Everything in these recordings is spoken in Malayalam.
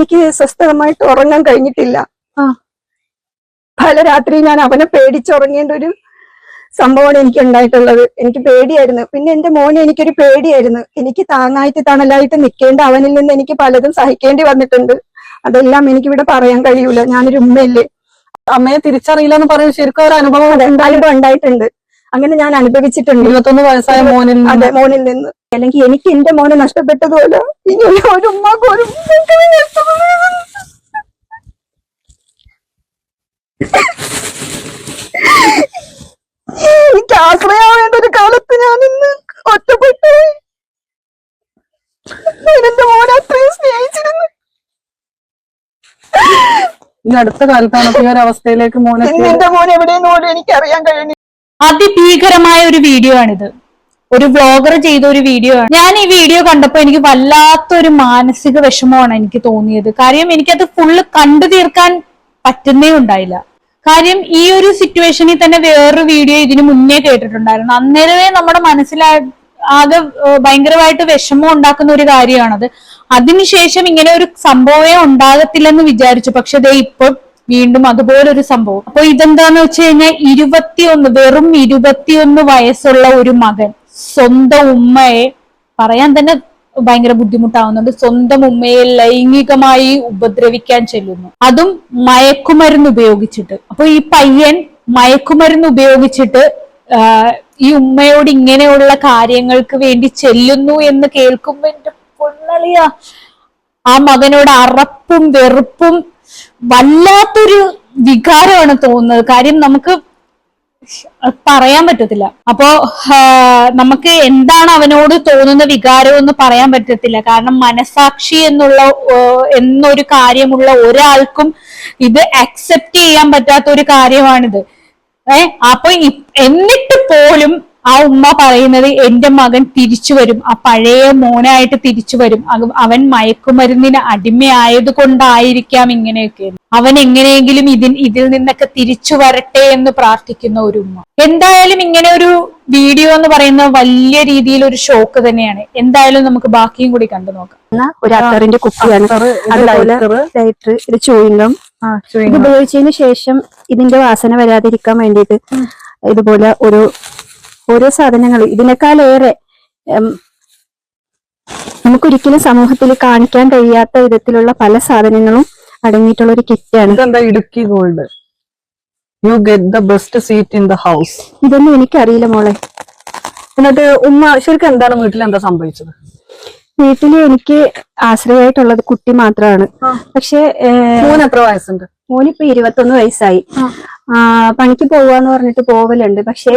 എനിക്ക് സ്വസ്ഥമായിട്ട് ഉറങ്ങാൻ കഴിഞ്ഞിട്ടില്ല. ആ. പല രാത്രി ഞാൻ അവനെ പേടിച്ചുറങ്ങേണ്ട ഒരു സംഭവമാണ് എനിക്ക് ഉണ്ടായിട്ടുള്ളത് എനിക്ക് പേടിയായിരുന്നു. പിന്നെ എന്റെ മോനെ എനിക്കൊരു പേടിയായിരുന്നു. എനിക്ക് താങ്ങായിട്ട് തണലായിട്ട് നിൽക്കേണ്ട അവനിൽ നിന്ന് എനിക്ക് പലതും സഹിക്കേണ്ടി വന്നിട്ടുണ്ട്. അതെല്ലാം എനിക്കിവിടെ പറയാൻ കഴിയൂല. ഞാനൊരു ഉമ്മയല്ലേ? അമ്മയെ തിരിച്ചറിയില്ല എന്ന് പറയുന്നത് ശരിക്കും ഒരു അനുഭവം അനുഭവം ഉണ്ടായിട്ടുണ്ട്. അങ്ങനെ ഞാൻ അനുഭവിച്ചിട്ടുണ്ട്. ഇരുപത്തൊന്ന് വയസ്സായ മോനിൽ അതെ മോനിൽ നിന്ന്. അല്ലെങ്കിൽ എനിക്ക് എന്റെ മോനെ നഷ്ടപ്പെട്ടതുപോലെ ഇനി ഒരു ഉമ്മക്ക് ഒരു. എനിക്ക് ആശ്രയാവേണ്ട ഒരു കാലത്ത് ഞാൻ ഇന്ന് ഒറ്റപ്പെട്ടു. എന്റെ മോനെ അത്രയും സ്നേഹിച്ചിരുന്നു. ഈ അടുത്ത കാലത്താണ് ഈ ഒരു അവസ്ഥയിലേക്ക് മോനെ എന്റെ മോൻ എവിടെയെന്ന് പോലും എനിക്ക് അറിയാൻ കഴിയുന്നില്ല അതിഭീകരമായ ഒരു വീഡിയോ ആണിത്. ഒരു വ്ളോഗർ ചെയ്ത ഒരു വീഡിയോ ആണ്. ഞാൻ ഈ വീഡിയോ കണ്ടപ്പോൾ എനിക്ക് വല്ലാത്തൊരു മാനസിക വിഷമമാണ് എനിക്ക് തോന്നിയത്. കാര്യം എനിക്കത് ഫുള്ള് കണ്ടു തീർക്കാൻ പറ്റുന്നേ ഉണ്ടായില്ല. കാര്യം ഈ ഒരു സിറ്റുവേഷനിൽ തന്നെ വേറൊരു വീഡിയോ ഇതിനു മുന്നേ കേട്ടിട്ടുണ്ടായിരുന്നു. അന്നേരമേ നമ്മുടെ മനസ്സിലാ ആകെ ഭയങ്കരമായിട്ട് വിഷമം ഉണ്ടാക്കുന്ന ഒരു കാര്യമാണത്. അതിനുശേഷം ഇങ്ങനെ ഒരു സംഭവമേ ഉണ്ടാകത്തില്ലെന്ന് വിചാരിച്ചു. പക്ഷെ ദേ ഇപ്പൊ വീണ്ടും അതുപോലൊരു സംഭവം. അപ്പൊ ഇതെന്താന്ന് വെച്ച് കഴിഞ്ഞാൽ ഇരുപത്തിയൊന്ന് വെറും ഇരുപത്തിയൊന്ന് വയസ്സുള്ള ഒരു മകൻ സ്വന്തം ഉമ്മയെ പറയാൻ തന്നെ ഭയങ്കര ബുദ്ധിമുട്ടാവുന്നുണ്ട്. സ്വന്തം ഉമ്മയെ ലൈംഗികമായി ഉപദ്രവിക്കാൻ ചെല്ലുന്നു. അതും മയക്കുമരുന്ന് ഉപയോഗിച്ചിട്ട്. അപ്പൊ ഈ പയ്യൻ മയക്കുമരുന്ന് ഉപയോഗിച്ചിട്ട് ഈ ഉമ്മയോട് ഇങ്ങനെയുള്ള കാര്യങ്ങൾക്ക് വേണ്ടി ചെല്ലുന്നു എന്ന് കേൾക്കുമ്പോ എന്റെ പൊള്ളളിയ. ആ മകനോട് അറപ്പും വെറുപ്പും വല്ലാത്തൊരു വികാരമാണ് തോന്നുന്നത്. കാര്യം നമുക്ക് പറയാൻ പറ്റത്തില്ല. അപ്പോ നമുക്ക് എന്താണ് അവനോട് തോന്നുന്ന വികാരം എന്ന് പറയാൻ പറ്റത്തില്ല. കാരണം മനസാക്ഷി എന്നുള്ള എന്നൊരു കാര്യമുള്ള ഒരാൾക്കും ഇത് അക്സെപ്റ്റ് ചെയ്യാൻ പറ്റാത്ത ഒരു കാര്യമാണിത്. ഏ അപ്പൊ എന്നിട്ട് പോലും ആ ഉമ്മ പറയുന്നത് എന്റെ മകൻ തിരിച്ചു വരും. ആ പഴയ മോനായിട്ട് തിരിച്ചു വരും. അവൻ മയക്കുമരുന്നിന് അടിമയായത് കൊണ്ടായിരിക്കാം ഇങ്ങനെയൊക്കെ. അവൻ എങ്ങനെയെങ്കിലും ഇതിൽ ഇതിൽ നിന്നൊക്കെ തിരിച്ചു വരട്ടെ എന്ന് പ്രാർത്ഥിക്കുന്ന ഒരു ഉമ്മ. എന്തായാലും ഇങ്ങനെ ഒരു വീഡിയോ എന്ന് പറയുന്ന വലിയ രീതിയിൽ ഒരു ഷോക്ക് തന്നെയാണ്. എന്തായാലും നമുക്ക് ബാക്കിയും കൂടി കണ്ടു നോക്കാം. ഒരു അത്തറിന്റെ കുപ്പിയാണ്. അതുപോലെ. ലൈറ്റർ ഇത് ആ, ഇത് ഉപയോഗിച്ചതിന് ശേഷം ഇതിന്റെ വാസന വരാതിരിക്കാൻ വേണ്ടിയിട്ട് ഇതുപോലെ ഒരു ഓരോ സാധനങ്ങൾ. ഇതിനേക്കാളേറെ നമുക്കൊരിക്കലും സമൂഹത്തിൽ കാണിക്കാൻ കഴിയാത്ത വിധത്തിലുള്ള പല സാധനങ്ങളും അടങ്ങിയിട്ടുള്ള ഒരു കിറ്റാണ്. Idukki gold you get the best seat in the house ഇതൊന്നും എനിക്കറിയില്ല മോളെ. എന്നിട്ട് ഉമ്മ ശരിക്കും എന്താണ് വീട്ടിൽ എന്താ സംഭവിച്ചത്? വീട്ടിൽ എനിക്ക് ആശ്രയമായിട്ടുള്ളത് കുട്ടി മാത്രമാണ് പക്ഷെ മൂന്ന് എത്ര വയസ്സുണ്ട്? മോനിപ്പോ ഇരുപത്തൊന്ന് വയസ്സായി. പണിക്ക് പോവാന്ന് പറഞ്ഞിട്ട് പോവലുണ്ട്. പക്ഷെ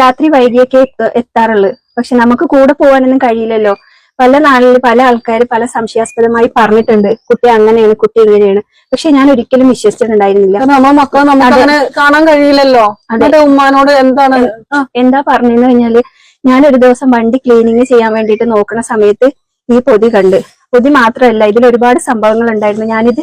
രാത്രി വൈകിയൊക്കെ എത്താറുള്ളൂ. പക്ഷെ നമുക്ക് കൂടെ പോകാനൊന്നും കഴിയില്ലല്ലോ. പല നാളിൽ പല ആൾക്കാർ പല സംശയാസ്പദമായി പറഞ്ഞിട്ടുണ്ട്. കുട്ടി അങ്ങനെയാണ് കുട്ടി ഇങ്ങനെയാണ്. പക്ഷെ ഞാൻ ഒരിക്കലും വിശ്വസിച്ചിട്ടുണ്ടായിരുന്നില്ല. മക്കളെ കാണാൻ കഴിയില്ലല്ലോ. ഉമ്മാനോട് എന്താണ്? എന്താ പറഞ്ഞെന്ന് കഴിഞ്ഞാൽ ഞാൻ ഒരു ദിവസം വണ്ടി ക്ലീനിങ് ചെയ്യാൻ വേണ്ടിയിട്ട് നോക്കുന്ന സമയത്ത് ഈ പൊതി കണ്ട്. പൊതി മാത്രമല്ല ഇതിൽ ഒരുപാട് സംഭവങ്ങൾ ഉണ്ടായിരുന്നു ഞാനിത്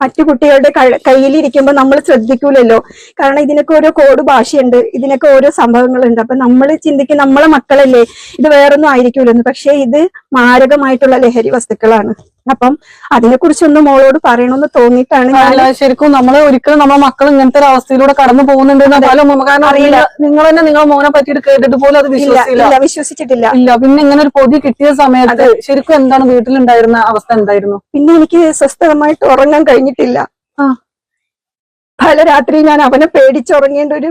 മറ്റു കുട്ടികളുടെ കയ്യിലിരിക്കുമ്പോൾ നമ്മൾ ശ്രദ്ധിക്കൂലല്ലോ. കാരണം ഇതിനൊക്കെ ഓരോ കോഡ് ഭാഷയുണ്ട് ഇതിനൊക്കെ ഓരോ സംഭവങ്ങളുണ്ട്. അപ്പൊ നമ്മൾ ചിന്തിക്കും നമ്മളെ മക്കളല്ലേ ഇത് വേറൊന്നും ആയിരിക്കൂലെന്ന്. പക്ഷെ ഇത് മാരകമായിട്ടുള്ള ലഹരി വസ്തുക്കളാണ്. അപ്പം അതിനെ കുറിച്ചൊന്ന് മോളോട് പറയണമെന്ന് തോന്നിയിട്ടാണ് അല്ല ശരിക്കും നമ്മൾ ഒരിക്കലും നമ്മുടെ മക്കൾ ഇങ്ങനത്തെ ഒരു അവസ്ഥയിലൂടെ കടന്നു പോകുന്നുണ്ട് അറിയില്ല. നിങ്ങൾ- തന്നെ നിങ്ങളെ മോനെ പറ്റിയിട്ട് കേട്ടിട്ട് പോലും അത് വിശ്വസിച്ചില്ല. വിശ്വസിച്ചിട്ടില്ല. ഇല്ല പിന്നെ ഇങ്ങനെ ഒരു പൊതി കിട്ടിയ സമയത്ത് ശരിക്കും എന്താണ് വീട്ടിലുണ്ടായിരുന്ന അവസ്ഥ എന്തായിരുന്നു? പിന്നെ എനിക്ക് സ്വസ്ഥമായിട്ട് ഉറങ്ങാൻ കഴിഞ്ഞിട്ടില്ല. പല രാത്രി ഞാൻ അവനെ പേടിച്ചുറങ്ങേണ്ട ഒരു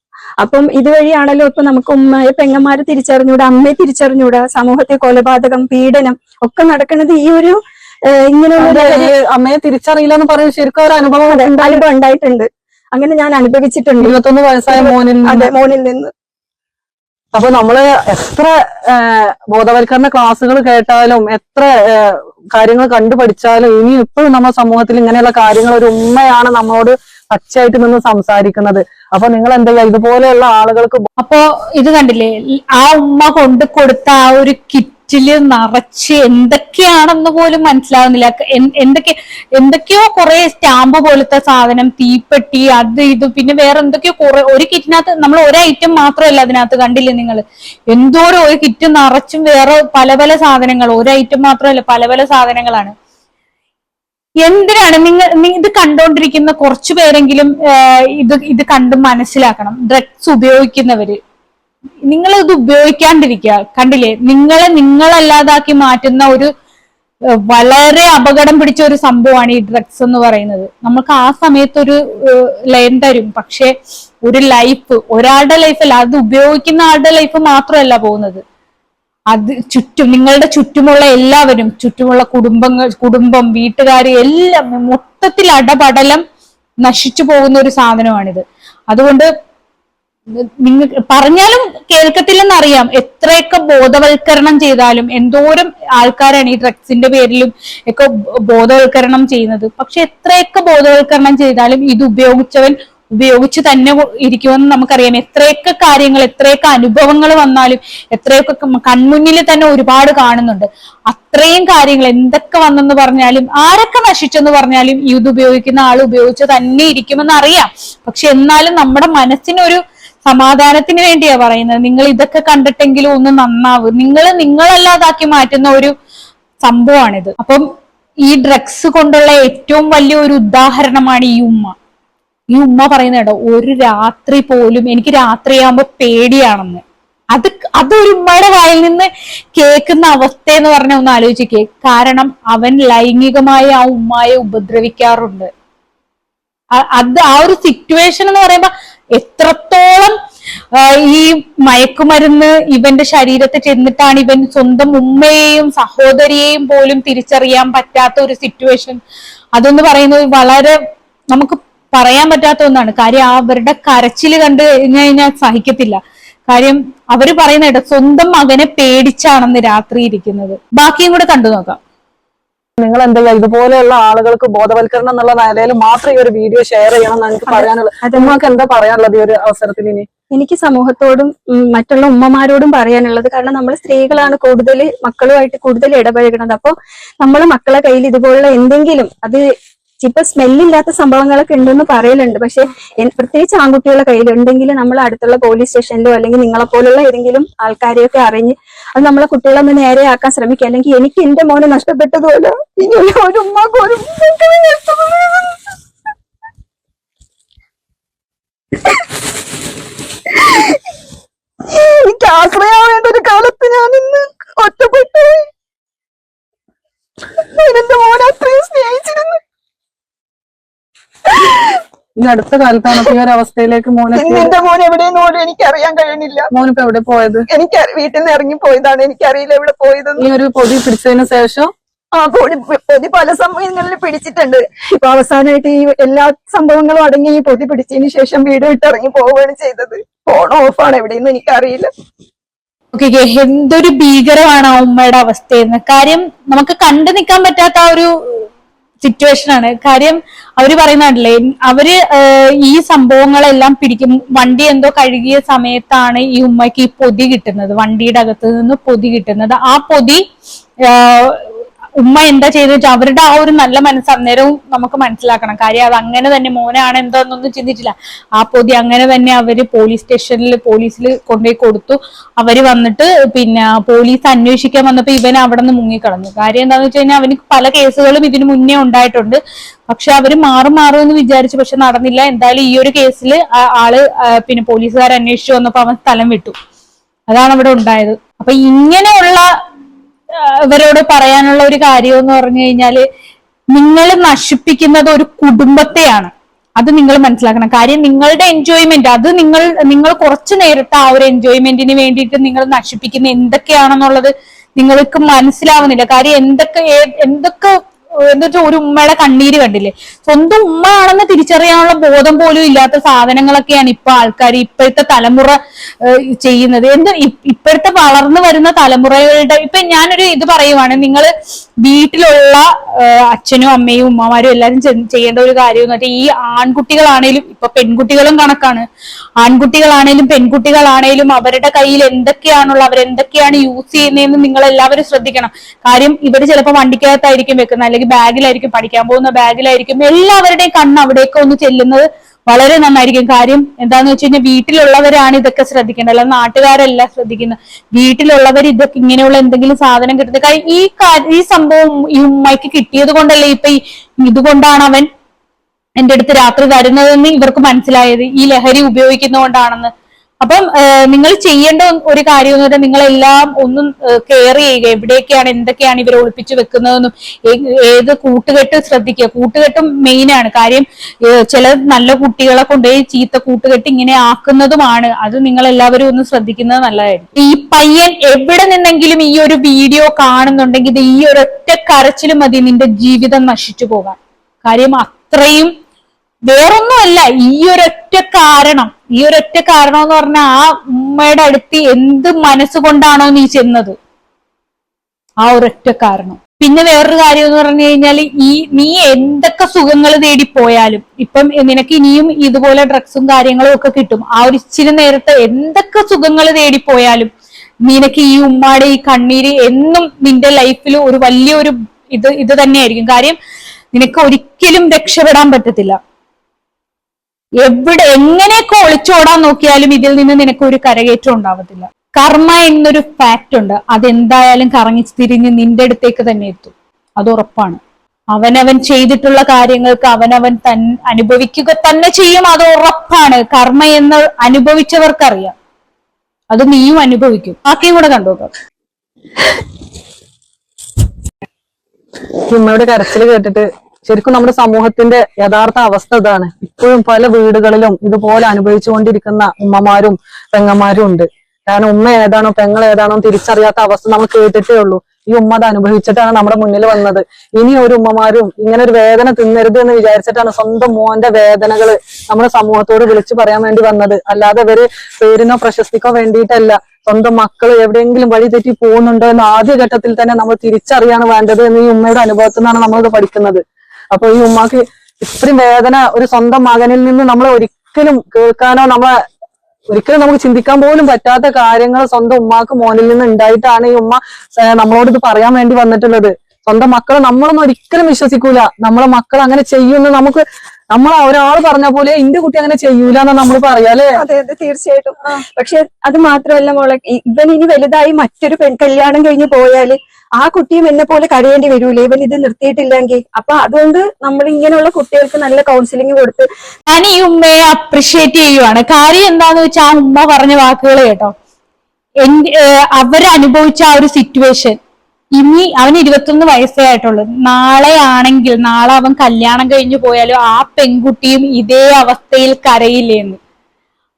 അപ്പം ഇതുവഴിയാണല്ലോ ഇപ്പൊ നമുക്ക് ഉമ്മയെ പെങ്ങന്മാരെ തിരിച്ചറിഞ്ഞൂടാ അമ്മയെ തിരിച്ചറിഞ്ഞൂടാ സമൂഹത്തെ കൊലപാതകം പീഡനം ഒക്കെ നടക്കുന്നത് ഈ ഒരു ഇങ്ങനെയുള്ള അമ്മയെ തിരിച്ചറിയില്ല എന്ന് പറയുന്നത് ശരിക്കും ഒരു അനുഭവം. അനുഭവം ഉണ്ടായിട്ടുണ്ട്. അങ്ങനെ ഞാൻ അനുഭവിച്ചിട്ടുണ്ട്. ഇരുപത്തൊന്ന് വയസ്സായ മോനിൽ അതെ മോനിൽ നിന്ന്. അപ്പൊ നമ്മൾ എത്ര ബോധവൽക്കരണ ക്ലാസ്സുകൾ കേട്ടാലും എത്ര കാര്യങ്ങൾ കണ്ടു പഠിച്ചാലും ഇനി എപ്പോഴും നമ്മുടെ സമൂഹത്തിൽ ഇങ്ങനെയുള്ള കാര്യങ്ങൾ ഒരു ഉമ്മയാണ് നമ്മളോട് പച്ചയായിട്ട് നിന്ന് സംസാരിക്കുന്നത്. അപ്പൊ നിങ്ങൾ എന്താ ഇതുപോലെയുള്ള ആളുകൾക്ക് അപ്പോ ഇത് കണ്ടില്ലേ? ആ ഉമ്മ കൊണ്ടു കൊടുത്ത ആ ഒരു കിറ്റിൽ നിറച്ച് എന്തൊക്കെയാണെന്ന് പോലും മനസ്സിലാവുന്നില്ല. എന്തൊക്കെ എന്തൊക്കെയോ കുറെ സ്റ്റാമ്പ് പോലത്തെ സാധനം തീപ്പെട്ടി അത് ഇത് പിന്നെ വേറെ എന്തൊക്കെയോ കുറെ ഒരു കിറ്റിനകത്ത് നമ്മൾ ഒരു ഐറ്റം മാത്രമല്ല അതിനകത്ത് കണ്ടില്ലേ നിങ്ങൾ എന്തോരം ഒരു കിറ്റ് നിറച്ചും വേറെ പല പല സാധനങ്ങൾ ഒരു ഐറ്റം മാത്രമല്ല പല പല സാധനങ്ങളാണ്. എന്തിനാണ് നിങ്ങൾ ഇത് കണ്ടോണ്ടിരിക്കുന്ന കുറച്ചു പേരെങ്കിലും ഇത് ഇത് കണ്ട് മനസ്സിലാക്കണം. ഡ്രഗ്സ് ഉപയോഗിക്കുന്നവര്. നിങ്ങൾ ഇത് ഉപയോഗിക്കാണ്ടിരിക്കുക. കണ്ടില്ലേ? നിങ്ങളെ നിങ്ങളല്ലാതാക്കി മാറ്റുന്ന ഒരു വളരെ അപകടം പിടിച്ച ഒരു സംഭവമാണ് ഈ ഡ്രഗ്സ് എന്ന് പറയുന്നത്. നമുക്ക് ആ സമയത്ത് ഒരു ലൈൻ തരും. പക്ഷെ ഒരു ലൈഫ് ഒരാളുടെ ലൈഫല്ല അത് ഉപയോഗിക്കുന്ന ആളുടെ ലൈഫ് മാത്രമല്ല പോകുന്നത്. അത് ചുറ്റും നിങ്ങളുടെ ചുറ്റുമുള്ള എല്ലാവരും ചുറ്റുമുള്ള കുടുംബങ്ങൾ കുടുംബം വീട്ടുകാർ എല്ലാം മൊത്തത്തിൽ അടപടലം നശിച്ചു പോകുന്ന ഒരു സാധനമാണിത്. അതുകൊണ്ട് നിങ്ങൾ പറഞ്ഞാലും കേൾക്കത്തില്ലെന്ന് അറിയാം എത്രയൊക്കെ ബോധവൽക്കരണം ചെയ്താലും എന്തോരം ആൾക്കാരാണ് ഈ ഡ്രഗ്സിന്റെ പേരിലും ഒക്കെ ബോധവൽക്കരണം ചെയ്യുന്നത്. പക്ഷെ എത്രയൊക്കെ ബോധവൽക്കരണം ചെയ്താലും ഇത് ഉപയോഗിച്ചവൻ ഉപയോഗിച്ച് തന്നെ ഇരിക്കുമെന്ന് നമുക്കറിയാം. എത്രയൊക്കെ കാര്യങ്ങൾ എത്രയൊക്കെ അനുഭവങ്ങൾ വന്നാലും എത്രയൊക്കെ കൺമുന്നിൽ തന്നെ ഒരുപാട് കാണുന്നുണ്ട്. അത്രയും കാര്യങ്ങൾ എന്തൊക്കെ വന്നെന്ന് പറഞ്ഞാലും ആരൊക്കെ നശിച്ചെന്ന് പറഞ്ഞാലും ഇത് ഉപയോഗിക്കുന്ന ആൾ ഉപയോഗിച്ച് തന്നെ ഇരിക്കുമെന്ന് അറിയാം പക്ഷെ എന്നാലും നമ്മുടെ മനസ്സിനൊരു സമാധാനത്തിന് വേണ്ടിയാ പറയുന്നത്. നിങ്ങൾ ഇതൊക്കെ കണ്ടിട്ടെങ്കിലും ഒന്ന് നന്നാവ്. നിങ്ങൾ നിങ്ങളല്ലാതാക്കി മാറ്റുന്ന ഒരു സംഭവമാണിത്. അപ്പം ഈ ഡ്രഗ്സ് കൊണ്ടുള്ള ഏറ്റവും വലിയ ഒരു ഉദാഹരണമാണ് ഈ ഉമ്മ. ഈ ഉമ്മ പറയുന്ന കേട്ടോ ഒരു രാത്രി പോലും എനിക്ക് രാത്രിയാകുമ്പോ പേടിയാണെന്ന്. അത് അതൊരു ഉമ്മയുടെ വായിൽ നിന്ന് കേൾക്കുന്ന അവസ്ഥ എന്ന് പറഞ്ഞ ഒന്ന് ആലോചിക്കേ കാരണം അവൻ ലൈംഗികമായി ആ ഉമ്മയെ ഉപദ്രവിക്കാറുണ്ട്. അത് ആ ഒരു സിറ്റുവേഷൻ എന്ന് പറയുമ്പോ എത്രത്തോളം ഈ മയക്കുമരുന്ന് ഇവന്റെ ശരീരത്തിൽ ചെന്നിട്ടാണ് ഇവൻ സ്വന്തം ഉമ്മയെയും സഹോദരിയെയും പോലും തിരിച്ചറിയാൻ പറ്റാത്ത ഒരു സിറ്റുവേഷൻ അതെന്ന് പറയുന്നത് വളരെ നമുക്ക് പറയാൻ പറ്റാത്ത ഒന്നാണ്. കാര്യം അവരുടെ കരച്ചിൽ കണ്ടു കഴിഞ്ഞു കഴിഞ്ഞാൽ സഹിക്കത്തില്ല. കാര്യം അവർ പറയുന്ന സ്വന്തം മകനെ പേടിച്ചാണെന്ന് രാത്രി ഇരിക്കുന്നത്. ബാക്കിയും കൂടെ കണ്ടു നോക്കാം. നിങ്ങൾ എന്താ ചെയ്യുക ഇതുപോലെയുള്ള ആളുകൾക്ക് ബോധവൽക്കരണം എന്നുള്ള നിലയിൽ മാത്രം ഈ ഒരു വീഡിയോ ഷെയർ ചെയ്യണം എന്നാണ് എനിക്ക് പറയാനുള്ളത്. നിങ്ങൾക്ക് എന്താ പറയാനുള്ളത് ഈ ഒരു അവസരത്തിന് ഇനി? എനിക്ക് സമൂഹത്തോടും മറ്റുള്ള ഉമ്മമാരോടും പറയാനുള്ളത് കാരണം നമ്മൾ സ്ത്രീകളാണ് കൂടുതൽ മക്കളുമായിട്ട് കൂടുതൽ ഇടപഴകുന്നത് അപ്പോൾ നമ്മൾ മക്കളെ കയ്യിൽ ഇതുപോലുള്ള എന്തെങ്കിലും അത് ഇപ്പൊ സ്മെല്ലില്ലാത്ത സംഭവങ്ങളൊക്കെ ഉണ്ടെന്ന് പറയലുണ്ട്. പക്ഷെ പ്രത്യേകിച്ച് ആൺകുട്ടികളുടെ കയ്യിലുണ്ടെങ്കിൽ നമ്മൾ അടുത്തുള്ള പോലീസ് സ്റ്റേഷനിലോ അല്ലെങ്കിൽ നിങ്ങളെ പോലുള്ള ഏതെങ്കിലും ആൾക്കാരെയൊക്കെ അറിഞ്ഞ് അത് നമ്മളെ കുട്ടികളെ ഒന്ന് നേരെയാക്കാൻ ശ്രമിക്കുക. അല്ലെങ്കിൽ എനിക്ക് എന്റെ മോനെ നഷ്ടപ്പെട്ടതുപോലെ ഇനി ഒരു ഉമ്മാക്ക് ഒരു എനിക്ക് ആശ്രയാവേണ്ട ഒരു കാലത്ത് ഞാൻ ഇന്ന് ഒറ്റപ്പെട്ടു. എന്റെ മോനെ അത്രയും സ്നേഹിച്ചിരുന്നു. ഈ അടുത്ത കാലത്താണ് ഈ ഒരു അവസ്ഥയിലേക്ക് മോനെ എന്റെ മോൻ എവിടെയെന്ന് പോലും എനിക്ക് അറിയാൻ കഴിയുന്നില്ല മോനിപ്പോ എവിടെ പോയത്? എനിക്ക് വീട്ടിൽ നിന്ന് ഇറങ്ങി പോയതാണ്. എനിക്കറിയില്ല എവിടെ പോയതെന്ന്. ഈ ഒരു പൊതി പിടിച്ചതിന് ശേഷം? ആ പൊടി പൊതി പല സമയങ്ങളിൽ പിടിച്ചിട്ടുണ്ട്. ഇപ്പൊ അവസാനമായിട്ട് ഈ എല്ലാ സംഭവങ്ങളും അടങ്ങി ഈ പൊതി പിടിച്ചതിന് ശേഷം വീട് വിട്ട് ഇറങ്ങി പോവുകയാണ് ചെയ്തത്. ഫോൺ ഓഫാണ് എവിടെയെന്ന് എനിക്കറിയില്ല. ഓക്കെ എന്തൊരു ഭീകരമാണ് ആ ഉമ്മയുടെ അവസ്ഥയെന്ന്. കാര്യം നമുക്ക് കണ്ടു നിൽക്കാൻ പറ്റാത്ത ആ ഒരു സിറ്റുവേഷൻ ആണ്. കാര്യം അവർ പറയുന്നുണ്ടല്ലേ അവർ ഈ സംഭവങ്ങളെല്ലാം പിടിക്കും. വണ്ടി എന്തോ കഴുകിയ സമയത്താണ് ഈ ഉമ്മയ്ക്ക് ഈ പൊതി കിട്ടുന്നത്. വണ്ടിയുടെ അകത്ത് നിന്ന് പൊതി കിട്ടുന്നത്. ആ പൊതി ഉമ്മ എന്താ ചെയ്തെന്ന് വെച്ചാൽ അവരുടെ ആ ഒരു നല്ല മനസ്സ് അന്നേരവും നമുക്ക് മനസ്സിലാക്കണം. കാര്യം അത് അങ്ങനെ തന്നെ മോനാണ് എന്താന്നൊന്നും ചിന്തിച്ചില്ല. ആ പൊതി അങ്ങനെ തന്നെ അവർ പോലീസ് സ്റ്റേഷനിൽ പോലീസിൽ കൊണ്ടുപോയി കൊടുത്തു. അവർ വന്നിട്ട് പിന്നെ പോലീസ് അന്വേഷിക്കാൻ വന്നപ്പോ ഇവൻ അവിടെ നിന്ന് മുങ്ങിക്കളഞ്ഞു. കാര്യം എന്താന്ന് വെച്ച് കഴിഞ്ഞാൽ അവന് പല കേസുകളും ഇതിനു മുന്നേ ഉണ്ടായിട്ടുണ്ട്. പക്ഷെ അവർ മാറും മാറും എന്ന് വിചാരിച്ചു. പക്ഷെ നടന്നില്ല. എന്തായാലും ഈ ഒരു കേസിൽ ആൾ പിന്നെ പോലീസുകാർ അന്വേഷിച്ചു വന്നപ്പോ അവൻ സ്ഥലം വിട്ടു. അതാണ് അവിടെ ഉണ്ടായത്. അപ്പൊ ഇങ്ങനെയുള്ള ഇവരോട് പറയാനുള്ള ഒരു കാര്യം എന്ന് പറഞ്ഞു കഴിഞ്ഞാൽ നിങ്ങൾ നശിപ്പിക്കുന്നത് ഒരു കുടുംബത്തെയാണ്. അത് നിങ്ങൾ മനസ്സിലാക്കണം. കാര്യം നിങ്ങളുടെ എൻജോയ്മെന്റ് അത് നിങ്ങൾ നിങ്ങൾ കുറച്ചു നേരത്തെ ആ ഒരു എൻജോയ്മെന്റിന് വേണ്ടിയിട്ട് നിങ്ങൾ നശിപ്പിക്കുന്ന എന്തൊക്കെയാണെന്നുള്ളത് നിങ്ങൾക്ക് മനസ്സിലാവുന്നില്ല. കാര്യം എന്തൊക്കെ എന്തൊക്കെ എന്താ ഒരു ഉമ്മയുടെ കണ്ണീര് കണ്ടില്ലേ? സ്വന്തം ഉമ്മ ആണെന്ന് തിരിച്ചറിയാനുള്ള ബോധം പോലും ഇല്ലാത്ത സാധനങ്ങളൊക്കെയാണ് ഇപ്പൊ ആൾക്കാർ ഇപ്പോഴത്തെ തലമുറ ചെയ്യുന്നത്. എന്ത് ഇപ്പോഴത്തെ വളർന്നു വരുന്ന തലമുറകളുടെ ഇപ്പൊ ഞാനൊരു ഇത് പറയുവാണ്. നിങ്ങൾ വീട്ടിലുള്ള അച്ഛനും അമ്മയും ഉമ്മമാരും എല്ലാരും ചെയ്യേണ്ട ഒരു കാര്യം എന്ന് വെച്ചാൽ ഈ ആൺകുട്ടികളാണേലും ഇപ്പൊ പെൺകുട്ടികളും കണക്കാണ്. ആൺകുട്ടികളാണേലും പെൺകുട്ടികളാണേലും അവരുടെ കയ്യിൽ എന്തൊക്കെയാണുള്ള അവരെന്തൊക്കെയാണ് യൂസ് ചെയ്യുന്നതെന്ന് നിങ്ങൾ എല്ലാവരും ശ്രദ്ധിക്കണം. കാര്യം ഇവർ ചിലപ്പോൾ വണ്ടിക്കകത്തായിരിക്കും വെക്കുന്നത്. അല്ലെങ്കിൽ ബാഗിലായിരിക്കും പഠിക്കാൻ പോകുന്ന ബാഗിലായിരിക്കും എല്ലാവരുടെയും കണ്ണ് അവിടേക്ക് ഒന്ന് ചെല്ലുന്നത് വളരെ നന്നായിരിക്കും. കാര്യം എന്താന്ന് വെച്ച് കഴിഞ്ഞാൽ വീട്ടിലുള്ളവരാണ് ഇതൊക്കെ ശ്രദ്ധിക്കേണ്ടത്. അല്ല നാട്ടുകാരല്ല ശ്രദ്ധിക്കുന്നത്. വീട്ടിലുള്ളവർ ഇതൊക്കെ ഇങ്ങനെയുള്ള എന്തെങ്കിലും സാധനം കിട്ടുന്നത്. കാര്യം ഈ ഈ സംഭവം ഈ ഉമ്മയ്ക്ക് കിട്ടിയത് കൊണ്ടല്ലേ ഇപ്പൊ ഇതുകൊണ്ടാണ് അവൻ എന്റെ അടുത്ത് രാത്രി വരുന്നതെന്ന് ഇവർക്ക് മനസ്സിലായത്. ഈ ലഹരി ഉപയോഗിക്കുന്നതുകൊണ്ടാണെന്ന്. അപ്പം നിങ്ങൾ ചെയ്യേണ്ട ഒരു കാര്യം എന്ന് പറഞ്ഞാൽ നിങ്ങളെല്ലാം ഒന്നും കെയർ ചെയ്യുക. എവിടെയൊക്കെയാണ് എന്തൊക്കെയാണ് ഇവരെ ഒളിപ്പിച്ചു വെക്കുന്നതെന്നും ഏത് കൂട്ടുകെട്ട് ശ്രദ്ധിക്കുക. കൂട്ടുകെട്ടും ആണ്. കാര്യം ചില നല്ല കുട്ടികളെ കൊണ്ടുപോയി ചീത്ത കൂട്ടുകെട്ട് ഇങ്ങനെ ആക്കുന്നതുമാണ്. അത് നിങ്ങൾ എല്ലാവരും ഒന്ന് ശ്രദ്ധിക്കുന്നത് നല്ലതായിരിക്കും. ഈ പയ്യൻ എവിടെ നിന്നെങ്കിലും ഈ ഒരു വീഡിയോ കാണുന്നുണ്ടെങ്കിൽ ഇത് ഈ ഒരൊറ്റ കരച്ചിലും മതി നിന്റെ ജീവിതം നശിച്ചു പോകാൻ. കാര്യം അത്രയും വേറൊന്നുമല്ല. ഈ ഒരൊറ്റ കാരണം ഈ ഒരൊറ്റ കാരണം എന്ന് പറഞ്ഞാൽ ആ ഉമ്മയുടെ അടുത്ത് എന്ത് മനസ്സുകൊണ്ടാണോ നീ ചെന്നത്? ആ ഒരൊറ്റ കാരണം. പിന്നെ വേറൊരു കാര്യം എന്ന് പറഞ്ഞു കഴിഞ്ഞാൽ ഈ നീ എന്തൊക്കെ സുഖങ്ങൾ തേടി പോയാലും ഇപ്പം നിനക്ക് ഇനിയും ഇതുപോലെ ഡ്രഗ്സും കാര്യങ്ങളും ഒക്കെ കിട്ടും. ആ ഒരു ഇച്ചിരി നേരത്തെ എന്തൊക്കെ സുഖങ്ങൾ തേടി പോയാലും നിനക്ക് ഈ ഉമ്മാടെ ഈ കണ്ണീര് എന്നും നിന്റെ ലൈഫിൽ ഒരു വലിയൊരു ഇത് ഇത് തന്നെയായിരിക്കും. കാര്യം നിനക്ക് ഒരിക്കലും രക്ഷപ്പെടാൻ പറ്റത്തില്ല. എവിടെ എങ്ങനെയൊക്കെ ഒളിച്ചോടാൻ നോക്കിയാലും ഇതിൽ നിന്ന് നിനക്ക് ഒരു കരകയറ്റം ഉണ്ടാവത്തില്ല. കർമ്മ എന്നൊരു ഫാക്റ്റ് ഉണ്ട്. അതെന്തായാലും കറങ്ങി തിരിഞ്ഞ് നിന്റെ അടുത്തേക്ക് തന്നെ എത്തും. അത് ഉറപ്പാണ്. അവനവൻ ചെയ്തിട്ടുള്ള കാര്യങ്ങൾക്ക് അവനവൻ തൻ അനുഭവിക്കുക തന്നെ ചെയ്യും. അത് ഉറപ്പാണ്. കർമ്മ എന്ന് അനുഭവിച്ചവർക്കറിയാം. അത് നീയും അനുഭവിക്കും. ബാക്കിയും കൂടെ കണ്ടോക്കാം ഉമ്മയുടെ കരച്ചിൽ കേട്ടിട്ട് ശരിക്കും നമ്മുടെ സമൂഹത്തിന്റെ യഥാർത്ഥ അവസ്ഥ ഇതാണ്. ഇപ്പോഴും പല വീടുകളിലും ഇതുപോലെ അനുഭവിച്ചുകൊണ്ടിരിക്കുന്ന ഉമ്മമാരും പെങ്ങന്മാരും ഉണ്ട്. കാരണം ഉമ്മ ഏതാണോ പെങ്ങൾ ഏതാണോ തിരിച്ചറിയാത്ത അവസ്ഥ നമ്മൾ കേട്ടിട്ടേ ഉള്ളൂ. ഈ ഉമ്മ അത് അനുഭവിച്ചിട്ടാണ് നമ്മുടെ മുന്നിൽ വന്നത്. ഇനി ഒരു ഉമ്മമാരും ഇങ്ങനെ ഒരു വേദന തിന്നരുത് എന്ന് വിചാരിച്ചിട്ടാണ് സ്വന്തം മോന്റെ വേദനകൾ നമ്മുടെ സമൂഹത്തോട് വിളിച്ചു പറയാൻ വേണ്ടി വന്നത്. അല്ലാതെ ഇവർ പേരിനോ പ്രശസ്തിക്കോ വേണ്ടിയിട്ടല്ല. സ്വന്തം മക്കൾ എവിടെയെങ്കിലും വഴി തെറ്റി പോകുന്നുണ്ടോ എന്ന് ആദ്യ ഘട്ടത്തിൽ തന്നെ നമ്മൾ തിരിച്ചറിയാണ് വേണ്ടത് എന്ന് ഈ ഉമ്മയുടെ അനുഭവത്തിൽ നിന്നാണ് നമ്മളിത് പഠിക്കുന്നത്. അപ്പൊ ഈ ഉമ്മാക്ക് ഇത്രയും വേദന ഒരു സ്വന്തം മകനിൽ നിന്ന് നമ്മൾ ഒരിക്കലും കേൾക്കാനോ നമ്മളെ ഒരിക്കലും നമുക്ക് ചിന്തിക്കാൻ പോലും പറ്റാത്ത കാര്യങ്ങൾ സ്വന്തം ഉമ്മാക്ക് മോനിൽ നിന്ന് ഉണ്ടായിട്ടാണ് ഈ ഉമ്മ നമ്മളോട് ഇത് പറയാൻ വേണ്ടി വന്നിട്ടുള്ളത്. സ്വന്തം മക്കളെ നമ്മളൊന്നും ഒരിക്കലും വിശ്വസിക്കൂല. നമ്മളെ മക്കൾ അങ്ങനെ ചെയ്യുമെന്ന് നമുക്ക് നമ്മൾ ഒരാൾ പറഞ്ഞ പോലെ എന്റെ കുട്ടി അങ്ങനെ ചെയ്യൂല എന്ന് നമ്മൾ പറയാല്ലേ അതെ അതെ തീർച്ചയായിട്ടും. പക്ഷെ അത് മാത്രമല്ല മോളെ ഇവൻ ഇനി വലുതായി മറ്റൊരു പെൺ കല്യാണം കഴിഞ്ഞ് പോയാൽ ആ കുട്ടിയും എന്നെ പോലെ കരയേണ്ടി വരൂലേ? ഇവൻ ഇത് നിർത്തിയിട്ടില്ലെങ്കിൽ. അപ്പൊ അതുകൊണ്ട് നമ്മൾ ഇങ്ങനെയുള്ള കുട്ടികൾക്ക് നല്ല കൗൺസിലിംഗ് കൊടുത്ത് ഞാൻ ഈ ഉമ്മയെ അപ്രിഷിയേറ്റ് ചെയ്യുവാണ്. കാര്യം എന്താന്ന് വെച്ചാൽ ആ ഉമ്മ പറഞ്ഞ വാക്കുകൾ കേട്ടോ. അവരനുഭവിച്ച ആ ഒരു സിറ്റുവേഷൻ ഇനി അവന് ഇരുപത്തൊന്ന് വയസ്സേ ആയിട്ടുള്ളൂ. നാളെ ആണെങ്കിൽ നാളെ അവൻ കല്യാണം കഴിഞ്ഞു പോയാലും ആ പെൺകുട്ടിയും ഇതേ അവസ്ഥയിൽ കരയില്ലേന്ന്.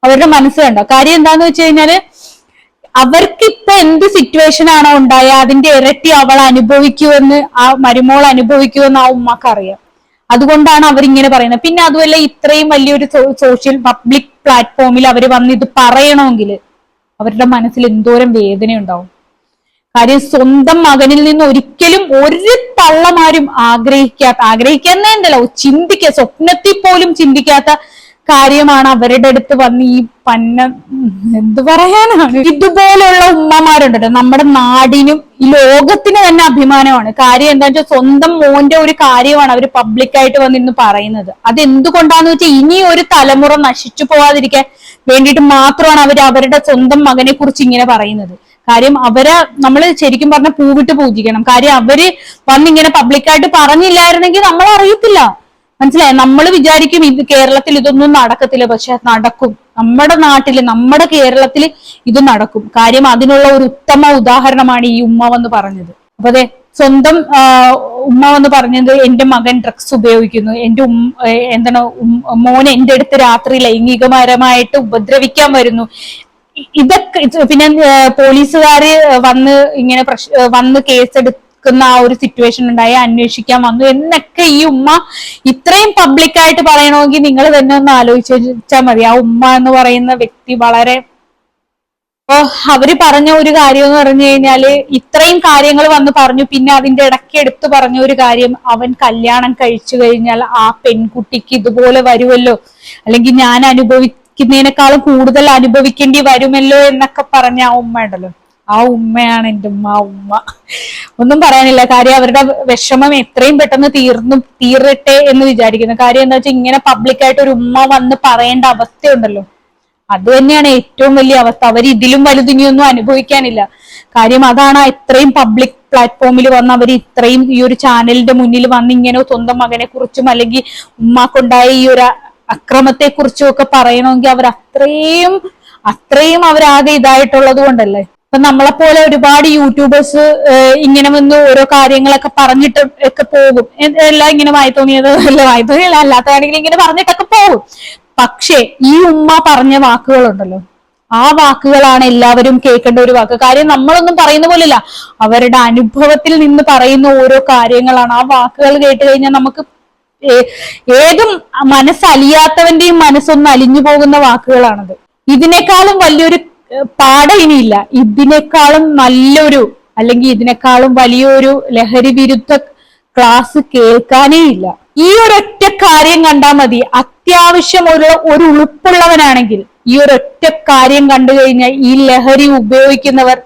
അവരുടെ മനസ്സ് കണ്ടോ കാര്യം എന്താന്ന് വെച്ച് കഴിഞ്ഞാൽ അവർക്ക് ഇപ്പൊ എന്ത് സിറ്റുവേഷൻ ആണോ ഉണ്ടായ അതിന്റെ ഇരട്ടി അവൾ അനുഭവിക്കുമെന്ന് ആ മരുമോൾ അനുഭവിക്കുമെന്ന് ആ ഉമ്മക്ക് അറിയാം. അതുകൊണ്ടാണ് അവരിങ്ങനെ പറയുന്നത്. പിന്നെ അതുമല്ല ഇത്രയും വലിയൊരു സോഷ്യൽ പബ്ലിക് പ്ലാറ്റ്ഫോമിൽ അവർ വന്ന് ഇത് പറയണമെങ്കിൽ അവരുടെ മനസ്സിൽ എന്തോരം വേദന ഉണ്ടാവും കാര്യം സ്വന്തം മകനിൽ നിന്ന് ഒരിക്കലും ഒരു തള്ളമാരും ആഗ്രഹിക്കാത്ത ആഗ്രഹിക്കുന്നേ ഉണ്ടല്ലോ ചിന്തിക്ക സ്വപ്നത്തിൽ പോലും ചിന്തിക്കാത്ത കാര്യമാണ് അവരുടെ അടുത്ത് വന്ന് ഈ പന്ന എന്ത് പറയാനാണ്? ഇതുപോലെയുള്ള ഉമ്മമാരുണ്ടല്ലോ. നമ്മുടെ നാടിനും ഈ ലോകത്തിന് തന്നെ അഭിമാനമാണ്. കാര്യം എന്താണെന്ന് വെച്ചാൽ സ്വന്തം മോന്റെ ഒരു കാര്യമാണ് അവർ പബ്ലിക്കായിട്ട് വന്ന് ഇന്ന് പറയുന്നത്. അത് എന്തുകൊണ്ടാന്ന് വെച്ചാൽ ഇനി ഒരു തലമുറ നശിച്ചു പോവാതിരിക്കാൻ വേണ്ടിയിട്ട് മാത്രമാണ് അവർ അവരുടെ സ്വന്തം മകനെ കുറിച്ച് ഇങ്ങനെ പറയുന്നത്. കാര്യം അവരെ നമ്മൾ ശരിക്കും പറഞ്ഞ പൂവിട്ട് പൂജിക്കണം. കാര്യം അവർ വന്നിങ്ങനെ പബ്ലിക്കായിട്ട് പറഞ്ഞില്ലായിരുന്നെങ്കിൽ നമ്മൾ അറിയത്തില്ല മനസ്സിലായോ? നമ്മൾ വിചാരിക്കും ഇത് കേരളത്തിൽ ഇതൊന്നും നടക്കത്തില്ല പക്ഷെ നടക്കും. നമ്മുടെ നാട്ടിൽ നമ്മുടെ കേരളത്തിൽ ഇത് നടക്കും. കാര്യം അതിനുള്ള ഒരു ഉത്തമ ഉദാഹരണമാണ് ഈ ഉമ്മ വന്ന് പറഞ്ഞത്. അപ്പൊ അതെ സ്വന്തം ഉമ്മ വന്ന് പറഞ്ഞത് എന്റെ മകൻ ഡ്രഗ്സ് ഉപയോഗിക്കുന്നു. എന്റെ ഉം എന്താണ് മോൻ എന്റെ അടുത്ത് രാത്രി ലൈംഗികപരമായിട്ട് ഉപദ്രവിക്കാൻ വരുന്നു. ഇതൊക്കെ പിന്നെ പോലീസുകാര് വന്ന് ഇങ്ങനെ പ്രശ് വന്ന് വന്ന് കേസെടുക്കുന്ന ആ ഒരു സിറ്റുവേഷൻ ഉണ്ടായി അന്വേഷിക്കാൻ വന്നു എന്നൊക്കെ ഈ ഉമ്മ ഇത്രയും പബ്ലിക്കായിട്ട് പറയണമെങ്കിൽ നിങ്ങൾ തന്നെ ഒന്ന് ആലോചിച്ചാൽ മതി. ആ ഉമ്മ എന്ന് പറയുന്ന വ്യക്തി വളരെ അപ്പൊ അവർ പറഞ്ഞ ഒരു കാര്യം എന്ന് പറഞ്ഞു കഴിഞ്ഞാൽ ഇത്രയും കാര്യങ്ങൾ വന്ന് പറഞ്ഞു പിന്നെ അതിന്റെ ഇടയ്ക്ക് എടുത്തു പറഞ്ഞ ഒരു കാര്യം അവൻ കല്യാണം കഴിച്ചു കഴിഞ്ഞാൽ ആ പെൺകുട്ടിക്ക് ഇതുപോലെ വരുമല്ലോ. അല്ലെങ്കിൽ ഞാൻ അനുഭവിക്കുന്നതിനേക്കാളും കൂടുതൽ അനുഭവിക്കേണ്ടി വരുമല്ലോ എന്നൊക്കെ പറഞ്ഞ ആ ഉമ്മ ഉണ്ടല്ലോ. ആ ഉമ്മയാണ് എന്റെ ഉമ്മ ഉമ്മ. ഒന്നും പറയാനില്ല. കാര്യം അവരുടെ വിഷമം എത്രയും പെട്ടെന്ന് തീർന്നു തീരട്ടെ എന്ന് വിചാരിക്കുന്നു. കാര്യം എന്താ വെച്ചാൽ ഇങ്ങനെ പബ്ലിക്കായിട്ട് ഒരു ഉമ്മ വന്ന് പറയേണ്ട അവസ്ഥയുണ്ടല്ലോ. അത് തന്നെയാണ് ഏറ്റവും വലിയ അവസ്ഥ. അവർ ഇതിലും വലുതിനിയൊന്നും അനുഭവിക്കാനില്ല. കാര്യം അതാണ് ഇത്രയും പബ്ലിക് പ്ലാറ്റ്ഫോമിൽ വന്ന് അവർ ഇത്രയും ഈ ഒരു ചാനലിന്റെ മുന്നിൽ വന്ന് ഇങ്ങനെ സ്വന്തം മകനെ കുറിച്ചും അല്ലെങ്കിൽ ഉമ്മാക്കുണ്ടായ ഈ ഒരു അക്രമത്തെ കുറിച്ചും ഒക്കെ പറയണമെങ്കിൽ അവർ അത്രയും അത്രയും അവരാകെ ഇതായിട്ടുള്ളത് കൊണ്ടല്ലേ? ഇപ്പൊ നമ്മളെ പോലെ ഒരുപാട് യൂട്യൂബേഴ്സ് ഇങ്ങനെ വന്ന് ഓരോ കാര്യങ്ങളൊക്കെ പറഞ്ഞിട്ട് ഒക്കെ പോകും. എല്ലാം ഇങ്ങനെ വായി തോന്നിയത് അല്ല വായി തോന്നിയല്ല അല്ലാത്തതാണെങ്കിൽ ഇങ്ങനെ പറഞ്ഞിട്ടൊക്കെ പോകും. പക്ഷേ ഈ ഉമ്മ പറഞ്ഞ വാക്കുകളുണ്ടല്ലോ. ആ വാക്കുകളാണ് എല്ലാവരും കേൾക്കേണ്ട ഒരു വാക്ക്. കാര്യം നമ്മളൊന്നും പറയുന്ന പോലില്ല. അവരുടെ അനുഭവത്തിൽ നിന്ന് പറയുന്ന ഓരോ കാര്യങ്ങളാണ്. ആ വാക്കുകൾ കേട്ട് കഴിഞ്ഞാൽ നമുക്ക് ഏതും മനസ്സലിയാത്തവന്റെയും മനസ്സൊന്ന് അലിഞ്ഞു പോകുന്ന വാക്കുകളാണത്. ഇതിനേക്കാളും വലിയൊരു പാഠം ഇനിയില്ല. ഇതിനേക്കാളും നല്ലൊരു അല്ലെങ്കിൽ ഇതിനേക്കാളും വലിയൊരു ലഹരി വിരുദ്ധ ക്ലാസ് കേൾക്കാനേ ഇല്ല. ഈ ഒരൊറ്റ കാര്യം കണ്ടാൽ മതി. അത്യാവശ്യം ഒരു ഒരു ഉളുപ്പുള്ളവനാണെങ്കിൽ ഈ ഒരൊറ്റ കാര്യം കണ്ടു കഴിഞ്ഞാൽ ഈ ലഹരി ഉപയോഗിക്കുന്നവർ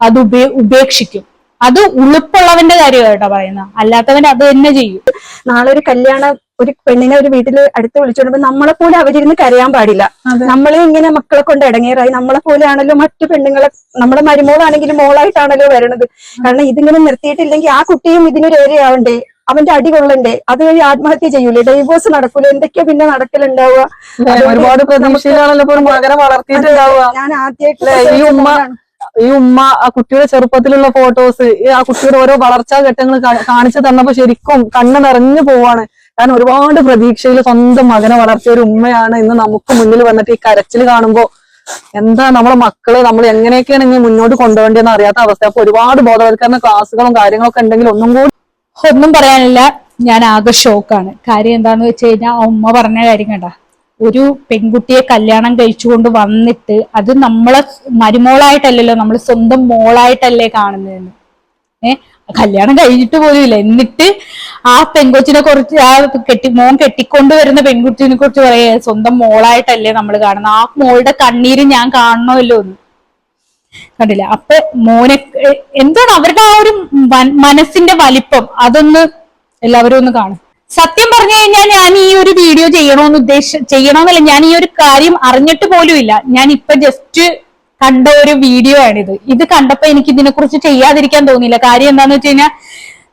അത് ഉപേ ഉപേക്ഷിക്കും. അത് ഉളുപ്പുള്ളവന്റെ കാര്യമാണ് കേട്ടോ അല്ലാത്തവൻ അത് തന്നെ ചെയ്യും. നാളെ ഒരു കല്യാണം ഒരു പെണ്ണിനെ ഒരു വീട്ടിൽ അടുത്ത് വിളിച്ചോണ്ടുമ്പോ നമ്മളെ പോലെ അവരിരുന്ന് കരയാൻ പാടില്ല. നമ്മളെ ഇങ്ങനെ മക്കളെ കൊണ്ട് ഇടങ്ങേറായി. നമ്മളെ പോലെ ആണല്ലോ മറ്റു പെണ്ണുങ്ങളെ നമ്മുടെ മരുമോളാണെങ്കിലും മോളായിട്ടാണല്ലോ വരണത്. കാരണം ഇതിങ്ങനെ നിർത്തിയിട്ടില്ലെങ്കിൽ ആ കുട്ടിയും ഇതിനൊരു ഏരിയാവണ്ടേ അവന്റെ അടി കൊള്ളണ്ടേ? അതുവഴി ആത്മഹത്യ ചെയ്യൂലേ? ഡൈവോഴ്സ് നടക്കൂലേ? എന്തൊക്കെയാ പിന്നെ നടക്കലുണ്ടാവുക? ഒരുപാട് പ്രതീക്ഷയിലാണല്ലോ മകനെ വളർത്തിയിട്ടുണ്ടാവുക. ഞാൻ ആദ്യമായിട്ട് ഈ ഉമ്മ ഈ ഉമ്മ ആ കുട്ടിയുടെ ചെറുപ്പത്തിലുള്ള ഫോട്ടോസ് ആ കുട്ടിയുടെ ഓരോ വളർച്ചാ ഘട്ടങ്ങൾ കാണിച്ചു തന്നപ്പോ ശരിക്കും കണ്ണ് നിറഞ്ഞു പോവാണ്. കാരണം ഒരുപാട് പ്രതീക്ഷയിൽ സ്വന്തം മകനെ വളർത്തിയ ഒരു ഉമ്മയാണ് ഇന്ന് നമുക്ക് മുന്നിൽ വന്നിട്ട് ഈ കരച്ചിൽ കാണുമ്പോൾ എന്താ നമ്മളെ മക്കൾ? നമ്മൾ എങ്ങനെയൊക്കെയാണ് ഇങ്ങനെ മുന്നോട്ട് കൊണ്ടുപോകേണ്ടതെന്ന് അറിയാത്ത അവസ്ഥ. അപ്പൊ ഒരുപാട് ബോധവൽക്കരണ ക്ലാസ്സുകളും കാര്യങ്ങളൊക്കെ ഉണ്ടെങ്കിൽ ഒന്നും കൂടി ഒന്നും പറയാനില്ല. ഞാൻ ആകെ ഷോക്കാണ്. കാര്യം എന്താന്ന് വെച്ച് കഴിഞ്ഞാൽ ആ ഉമ്മ പറഞ്ഞ കാര്യം കണ്ട. ഒരു പെൺകുട്ടിയെ കല്യാണം കഴിച്ചുകൊണ്ട് വന്നിട്ട് അത് നമ്മളെ മരുമോളായിട്ടല്ലല്ലോ നമ്മൾ സ്വന്തം മോളായിട്ടല്ലേ കാണുന്നതെന്ന്. ഏ? കല്യാണം കഴിഞ്ഞിട്ട് പോലും ഇല്ല എന്നിട്ട് ആ പെൺകൊച്ചിനെ കുറിച്ച് ആ കെട്ടി മോൻ കെട്ടിക്കൊണ്ട് വരുന്ന പെൺകുട്ടിനെ കുറിച്ച് പറയേ. സ്വന്തം മോളായിട്ടല്ലേ നമ്മൾ കാണുന്നത് ആ മോളുടെ കണ്ണീര് ഞാൻ കാണണമല്ലോ എന്ന്. കണ്ടില്ല? അപ്പൊ മോനെ എന്താണ് അവരുടെ ആ ഒരു മനസ്സിന്റെ വലിപ്പം? അതൊന്ന് എല്ലാവരും ഒന്ന് കാണും. സത്യം പറഞ്ഞു കഴിഞ്ഞാൽ ഞാൻ ഈ ഒരു വീഡിയോ ചെയ്യണമെന്ന് ഉദ്ദേശ ചെയ്യണമെന്നല്ല ഞാൻ ഈ ഒരു കാര്യം അറിഞ്ഞിട്ട് പോലും ഇല്ല ഞാൻ ഇപ്പൊ ജസ്റ്റ് കണ്ട ഒരു വീഡിയോ ആണിത്. ഇത് കണ്ടപ്പോ എനിക്ക് ഇതിനെ കുറിച്ച് ചെയ്യാതിരിക്കാൻ തോന്നിയില്ല. കാര്യം എന്താന്ന് വെച്ച് കഴിഞ്ഞാൽ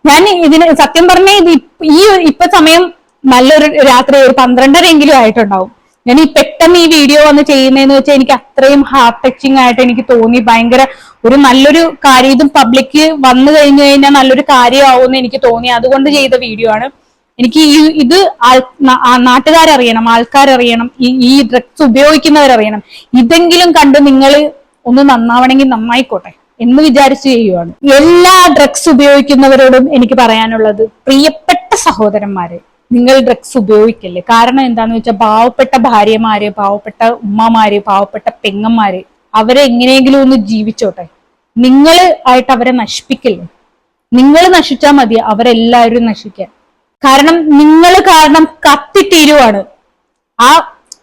ഞാൻ ഇതിന് സത്യം പറഞ്ഞ ഇത് ഈ ഇപ്പൊ സമയം നല്ലൊരു രാത്രി ഒരു പന്ത്രണ്ടരെങ്കിലും ആയിട്ടുണ്ടാവും. ഞാൻ ഈ പെട്ടെന്ന് ഈ വീഡിയോ വന്ന് ചെയ്യുന്നതെന്ന് വെച്ചാൽ എനിക്ക് അത്രയും ഹാർട്ട് ടച്ചിങ് ആയിട്ട് എനിക്ക് തോന്നി. ഭയങ്കര ഒരു നല്ലൊരു കാര്യം. ഇതും പബ്ലിക് വന്നു കഴിഞ്ഞു കഴിഞ്ഞാൽ നല്ലൊരു കാര്യമാവുമെന്ന് എനിക്ക് തോന്നി. അതുകൊണ്ട് ചെയ്ത വീഡിയോ ആണ്. എനിക്ക് ഈ ഇത് നാട്ടുകാരറിയണം ആൾക്കാരറിയണം ഈ ഈ ഡ്രഗ്സ് ഉപയോഗിക്കുന്നവരറിയണം. ഇതെങ്കിലും കണ്ട് നിങ്ങൾ ഒന്ന് നന്നാവണമെങ്കിൽ നന്നായിക്കോട്ടെ എന്ന് വിചാരിച്ചു ചെയ്യുവാണ്. എല്ലാ ഡ്രഗ്സ് ഉപയോഗിക്കുന്നവരോടും എനിക്ക് പറയാനുള്ളത് പ്രിയപ്പെട്ട സഹോദരന്മാരെ നിങ്ങൾ ഡ്രഗ്സ് ഉപയോഗിക്കല്ലേ? കാരണം എന്താണെന്ന് വെച്ചാൽ പാവപ്പെട്ട ഭാര്യമാര് പാവപ്പെട്ട ഉമ്മമാര് പാവപ്പെട്ട പെങ്ങന്മാര് അവരെ എങ്ങനെയെങ്കിലും ഒന്ന് ജീവിച്ചോട്ടെ. നിങ്ങൾ ആയിട്ട് അവരെ നശിപ്പിക്കല്ലേ? നിങ്ങൾ നശിച്ചാൽ മതി അവരെല്ലാവരും നശിക്കാൻ. കാരണം നിങ്ങൾ കാരണം കത്തിത്തീരുവാണ് ആ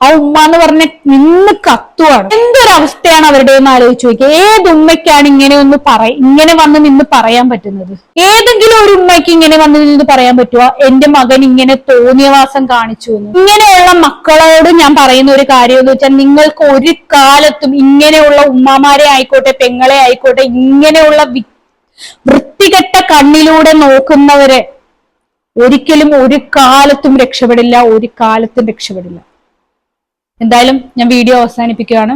ആ ഉമ്മ എന്ന് പറഞ്ഞ നിന്ന് കത്തുവാണ്. എന്തൊരവസ്ഥയാണ് അവരുടെ ഒന്ന് ആലോചിച്ച് നോക്കിയ ഏത് ഉമ്മയ്ക്കാണ് ഇങ്ങനെ ഒന്ന് പറ ഇങ്ങനെ വന്ന് നിന്ന് പറയാൻ പറ്റുന്നത്? ഏതെങ്കിലും ഒരു ഉമ്മയ്ക്ക് ഇങ്ങനെ വന്ന് നിന്ന് പറയാൻ പറ്റുമോ എന്റെ മകൻ ഇങ്ങനെ തോന്നിയവാസം കാണിച്ചു എന്ന്. ഇങ്ങനെയുള്ള മക്കളോട് ഞാൻ പറയുന്ന ഒരു കാര്യം എന്ന് വെച്ചാൽ നിങ്ങൾക്ക് ഒരു കാലത്തും ഇങ്ങനെയുള്ള ഉമ്മമാരെ ആയിക്കോട്ടെ പെങ്ങളെ ആയിക്കോട്ടെ ഇങ്ങനെയുള്ള വൃത്തികെട്ട കണ്ണിലൂടെ നോക്കുന്നവരെ ഒരിക്കലും ഒരു കാലത്തും രക്ഷപ്പെടില്ല ഒരു കാലത്തും രക്ഷപ്പെടില്ല. എന്തായാലും ഞാൻ വീഡിയോ അവസാനിപ്പിക്കുകയാണ്.